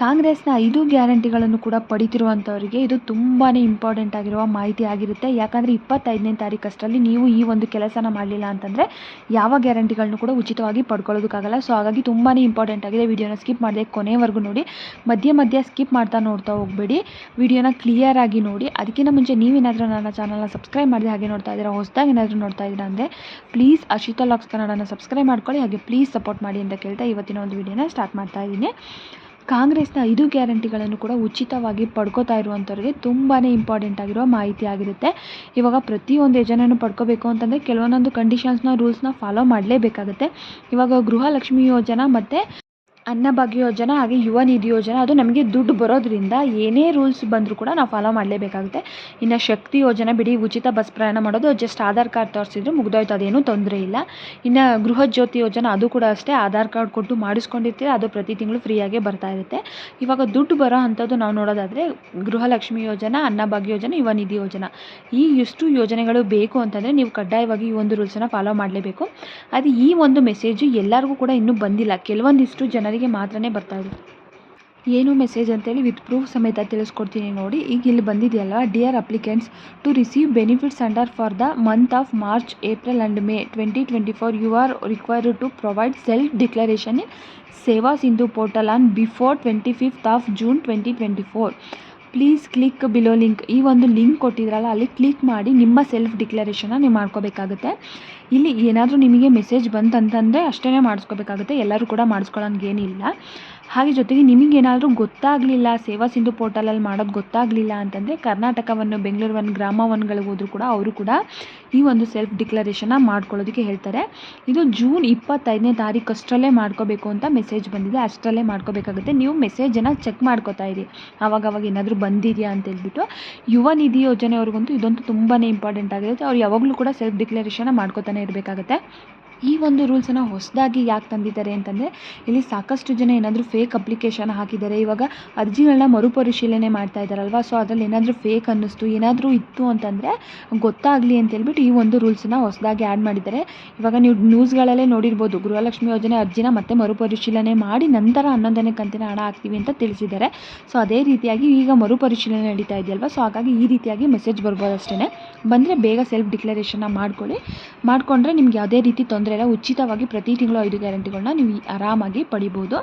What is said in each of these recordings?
ಕಾಂಗ್ರೆಸ್ನ ಐದು ಗ್ಯಾರಂಟಿಗಳನ್ನು ಕೂಡ ಪಡಿತಿರುವಂಥವರಿಗೆ ಇದು ತುಂಬಾ ಇಂಪಾರ್ಟೆಂಟ್ ಆಗಿರುವ ಮಾಹಿತಿ ಆಗಿರುತ್ತೆ. ಯಾಕಂದರೆ ಇಪ್ಪತ್ತೈದನೇ ತಾರೀಕಷ್ಟರಲ್ಲಿ ನೀವು ಈ ಒಂದು ಕೆಲಸನ ಮಾಡಲಿಲ್ಲ ಅಂತಂದರೆ ಯಾವ ಗ್ಯಾರಂಟಿಗಳನ್ನು ಕೂಡ ಉಚಿತವಾಗಿ ಪಡ್ಕೊಳ್ಳೋದಕ್ಕಾಗಲ್ಲ. ಸೊ ಹಾಗಾಗಿ ತುಂಬಾ ಇಂಪಾರ್ಟೆಂಟ್ ಆಗಿದೆ. ವಿಡಿಯೋನ ಸ್ಕಿಪ್ ಮಾಡದೆ ಕೊನೆವರೆಗೂ ನೋಡಿ. ಮಧ್ಯೆ ಮಧ್ಯೆ ಸ್ಕಿಪ್ ಮಾಡ್ತಾ ನೋಡ್ತಾ ಹೋಗಬೇಡಿ. ವಿಡಿಯೋನ ಕ್ಲಿಯರ್ ಆಗಿ ನೋಡಿ. ಅದಕ್ಕಿಂತ ಮುಂಚೆ ನೀವೇನಾದರೂ ನನ್ನ ಚಾನಲ್ನ ಸಬ್ಸ್ಕ್ರೈಬ್ ಮಾಡಿದೆ ಹಾಗೆ ನೋಡ್ತಾ ಇದ್ದೀರಾ, ಹೊಸದಾಗಿ ಏನಾದರೂ ನೋಡ್ತಾ ಇದ್ದೀರಾ ಅಂದರೆ ಪ್ಲೀಸ್ ಅಶಿತಾ ಲಾಕ್ಸ್ ಕನ್ನಡನ ಸಬ್ಸ್ಕ್ರೈಬ್ ಮಾಡ್ಕೊಳ್ಳಿ. ಹಾಗೆ ಪ್ಲೀಸ್ ಸಪೋರ್ಟ್ ಮಾಡಿ ಅಂತ ಕೇಳ್ತಾ ಇವತ್ತಿನ ಒಂದು ವಿಡಿಯೋನ ಸ್ಟಾರ್ಟ್ ಮಾಡ್ತಾ ಇದ್ದೀನಿ. ಕಾಂಗ್ರೆಸ್ನ ಐದು ಗ್ಯಾರಂಟಿಗಳನ್ನು ಕೂಡ ಉಚಿತವಾಗಿ ಪಡ್ಕೋತಾ ಇರುವಂಥವ್ರಿಗೆ ತುಂಬಾ ಇಂಪಾರ್ಟೆಂಟ್ ಆಗಿರೋ ಮಾಹಿತಿ ಆಗಿರುತ್ತೆ. ಇವಾಗ ಪ್ರತಿಯೊಂದು ಯೋಜನೆಯನ್ನು ಪಡ್ಕೋಬೇಕು ಅಂತಂದರೆ ಕೆಲವೊಂದೊಂದು ಕಂಡೀಷನ್ಸ್ನ ರೂಲ್ಸ್ನ ಫಾಲೋ ಮಾಡಲೇಬೇಕಾಗುತ್ತೆ. ಇವಾಗ ಗೃಹಲಕ್ಷ್ಮಿ ಯೋಜನೆ ಮತ್ತು ಅನ್ನಭಾಗ್ಯ ಯೋಜನೆ, ಹಾಗೆ ಯುವ ನಿಧಿ ಯೋಜನೆ, ಅದು ನಮಗೆ ದುಡ್ಡು ಬರೋದ್ರಿಂದ ಏನೇ ರೂಲ್ಸ್ ಬಂದರೂ ಕೂಡ ನಾವು ಫಾಲೋ ಮಾಡಲೇಬೇಕಾಗುತ್ತೆ. ಇನ್ನು ಶಕ್ತಿ ಯೋಜನೆ, ಬಿಡಿ ಉಚಿತ ಬಸ್ ಪ್ರಯಾಣ ಮಾಡೋದು ಜಸ್ಟ್ ಆಧಾರ್ ಕಾರ್ಡ್ ತೋರಿಸಿದ್ರೆ ಮುಗ್ದೋಯ್ತು, ಅದೇನೂ ತೊಂದರೆ ಇಲ್ಲ. ಇನ್ನು ಗೃಹ ಜ್ಯೋತಿ ಯೋಜನೆ, ಅದು ಕೂಡ ಅಷ್ಟೇ, ಆಧಾರ್ ಕಾರ್ಡ್ ಕೊಟ್ಟು ಮಾಡಿಸ್ಕೊಂಡಿರ್ತೀರ, ಅದು ಪ್ರತಿ ತಿಂಗಳು ಫ್ರೀಯಾಗಿ ಬರ್ತಾ ಇರುತ್ತೆ. ಇವಾಗ ದುಡ್ಡು ಬರೋ ಅಂಥದ್ದು ನಾವು ನೋಡೋದಾದರೆ ಗೃಹಲಕ್ಷ್ಮಿ ಯೋಜನೆ ಅನ್ನಭಾಗ್ಯ ಯೋಜನೆ, ಯುವ ನಿಧಿ ಯೋಜನೆ. ಈ ಎಷ್ಟು ಯೋಜನೆಗಳು ಬೇಕು ಅಂತಂದರೆ ನೀವು ಕಡ್ಡಾಯವಾಗಿ ಈ ಒಂದು ರೂಲ್ಸನ್ನು ಫಾಲೋ ಮಾಡಲೇಬೇಕು. ಅದು ಈ ಒಂದು ಮೆಸೇಜು ಎಲ್ಲರಿಗೂ ಕೂಡ ಇನ್ನೂ ಬಂದಿಲ್ಲ. ಕೆಲವೊಂದಿಷ್ಟು ಜನರಿಗೆ ಮಾತ್ರನೇ ಬರ್ತಾ ಇದೆ ಏನು ಮೆಸೇಜ್ ಅಂತೇಳಿ ವಿತ್ ಪ್ರೂಫ್ ಸಮೇತ ತಿಳಿಸ್ಕೊಡ್ತೀನಿ ನೋಡಿ. ಈಗ ಇಲ್ಲಿ ಬಂದಿದೆಯಲ್ಲ dear applicants to receive benefits under for the month of March April and May twenty twenty four you are required to provide self declaration in Seva Sindhu portal on before twenty fifth of June twenty twenty four please click below link ಈ ಒಂದು link ಕೊಟ್ಟಿದ್ರಲ್ಲ, ಅಲ್ಲಿ click ಮಾಡಿ ನಿಮ್ಮ self ಡಿಕ್ಲರೇಷನ್ನ ನೀವು ಮಾಡ್ಕೋಬೇಕಾಗುತ್ತೆ. ಇಲ್ಲಿ ಏನಾದರೂ ನಿಮಗೆ ಮೆಸೇಜ್ ಬಂತಂತಂದರೆ ಅಷ್ಟೇ ಮಾಡಿಸ್ಕೋಬೇಕಾಗುತ್ತೆ. ಎಲ್ಲರೂ ಕೂಡ ಮಾಡಿಸ್ಕೊಳ್ಳೋಂಗೇನಿಲ್ಲ. ಹಾಗೆ ಜೊತೆಗೆ ನಿಮಗೇನಾದರೂ ಗೊತ್ತಾಗಲಿಲ್ಲ, ಸೇವಾ ಸಿಂಧು ಪೋರ್ಟಲಲ್ಲಿ ಮಾಡೋದು ಗೊತ್ತಾಗಲಿಲ್ಲ ಅಂತಂದರೆ ಕರ್ನಾಟಕವನ್ನು ಬೆಂಗಳೂರು ಒಂದು ಗ್ರಾಮ ಒನ್ಗಳಿಗೆ ಹೋದರೂ ಕೂಡ ಅವರು ಕೂಡ ಈ ಒಂದು ಸೆಲ್ಫ್ ಡಿಕ್ಲರೇಷನ್ನ ಮಾಡ್ಕೊಳ್ಳೋದಕ್ಕೆ ಹೇಳ್ತಾರೆ. ಇದು ಜೂನ್ ಇಪ್ಪತ್ತೈದನೇ ತಾರೀಕು ಅಷ್ಟರಲ್ಲೇ ಮಾಡ್ಕೋಬೇಕು ಅಂತ ಮೆಸೇಜ್ ಬಂದಿದೆ. ಅಷ್ಟರಲ್ಲೇ ಮಾಡ್ಕೋಬೇಕಾಗುತ್ತೆ. ನೀವು ಮೆಸೇಜನ್ನು ಚೆಕ್ ಮಾಡ್ಕೋತಾ ಇರಿ. ಆವಾಗ ಅವಾಗ ಏನಾದರೂ ಬಂದಿದೆಯಾ ಅಂತ ಹೇಳ್ಬಿಟ್ಟು. ಯುವ ನಿಧಿ ಯೋಜನೆಯವ್ರಿಗಂತೂ ಇದಂತೂ ತುಂಬಾ ಇಂಪಾರ್ಟೆಂಟ್ ಆಗಿರುತ್ತೆ. ಅವ್ರು ಯಾವಾಗಲೂ ಕೂಡ ಸೆಲ್ಫ್ ಡಿಕ್ಲರೇಷನ್ನ ಮಾಡ್ಕೋತಾನೆ ಇರಬೇಕಾಗುತ್ತೆ ಈ ಒಂದು ರೂಲ್ಸನ್ನು ಹೊಸದಾಗಿ ಯಾಕೆ ತಂದಿದ್ದಾರೆ ಅಂತಂದರೆ, ಇಲ್ಲಿ ಸಾಕಷ್ಟು ಜನ ಏನಾದರೂ ಫೇಕ್ ಅಪ್ಲಿಕೇಶನ್ ಹಾಕಿದ್ದಾರೆ. ಇವಾಗ ಅರ್ಜಿಗಳನ್ನ ಮರುಪರಿಶೀಲನೆ ಮಾಡ್ತಾ ಇದ್ದಾರಲ್ವ? ಸೊ ಅದರಲ್ಲಿ ಏನಾದರೂ ಫೇಕ್ ಅನ್ನಿಸ್ತು, ಏನಾದರೂ ಇತ್ತು ಅಂತಂದರೆ ಗೊತ್ತಾಗಲಿ ಅಂತೇಳ್ಬಿಟ್ಟು ಈ ಒಂದು ರೂಲ್ಸನ್ನು ಹೊಸದಾಗಿ ಆ್ಯಡ್ ಮಾಡಿದ್ದಾರೆ. ಇವಾಗ ನೀವು ನ್ಯೂಸ್ಗಳಲ್ಲೇ ನೋಡಿರ್ಬೋದು, ಗೃಹಲಕ್ಷ್ಮಿ ಯೋಜನೆ ಅರ್ಜಿನ ಮತ್ತೆ ಮರುಪರಿಶೀಲನೆ ಮಾಡಿ ನಂತರ ಹನ್ನೊಂದನೇ ಕಂತಿನ ಹಣ ಹಾಕ್ತೀವಿ ಅಂತ ತಿಳಿಸಿದ್ದಾರೆ. ಸೊ ಅದೇ ರೀತಿಯಾಗಿ ಈಗ ಮರುಪರಿಶೀಲನೆ ನಡೀತಾ ಇದೆಯಲ್ವ? ಸೊ ಹಾಗಾಗಿ ಈ ರೀತಿಯಾಗಿ ಮೆಸೇಜ್ ಬರ್ಬೋದು ಅಷ್ಟೇ ಬಂದರೆ ಬೇಗ ಸೆಲ್ಫ್ ಡಿಕ್ಲರೇಷನ್ನ ಮಾಡ್ಕೊಳ್ಳಿ. ಮಾಡಿಕೊಂಡ್ರೆ ನಿಮ್ಗೆ ಯಾವುದೇ ರೀತಿ ತೊಂದರೆ ಇಲ್ಲ ಉಚಿತವಾಗಿ ಪ್ರತಿ ತಿಂಗಳು ಐದು ಗ್ಯಾರಂಟಿಗಳನ್ನ ನೀವು ಆರಾಮಾಗಿ ಪಡಿಬೋದು.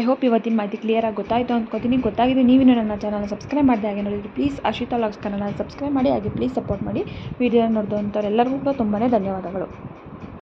ಐ ಹೋಪ್ ಇವತ್ತಿನ ಮಾಹಿತಿ ಕ್ಲಿಯರಾಗಿ ಗೊತ್ತಾಯಿತು ಅಂದ್ಕೋತೀನಿ ಗೊತ್ತಾಗಿದೆ ನೀವಿನ್ನೂ ನನ್ನ ಚಾನಲ್ನ ಸಬ್ಸ್ಕ್ರೈಬ್ ಮಾಡಿದೆ ಹಾಗೆ ನೋಡಿದ್ರೆ please Ashita logs Kannada subscribe ಮಾಡಿ, ಹಾಗೆ ಪ್ಲೀಸ್ ಸಪೋರ್ಟ್ ಮಾಡಿ. ವಿಡಿಯೋ ನೋಡಿದಂಥವ್ರೆಲ್ಲರಿಗೂ ಕೂಡ ತುಂಬಾ ಧನ್ಯವಾದಗಳು.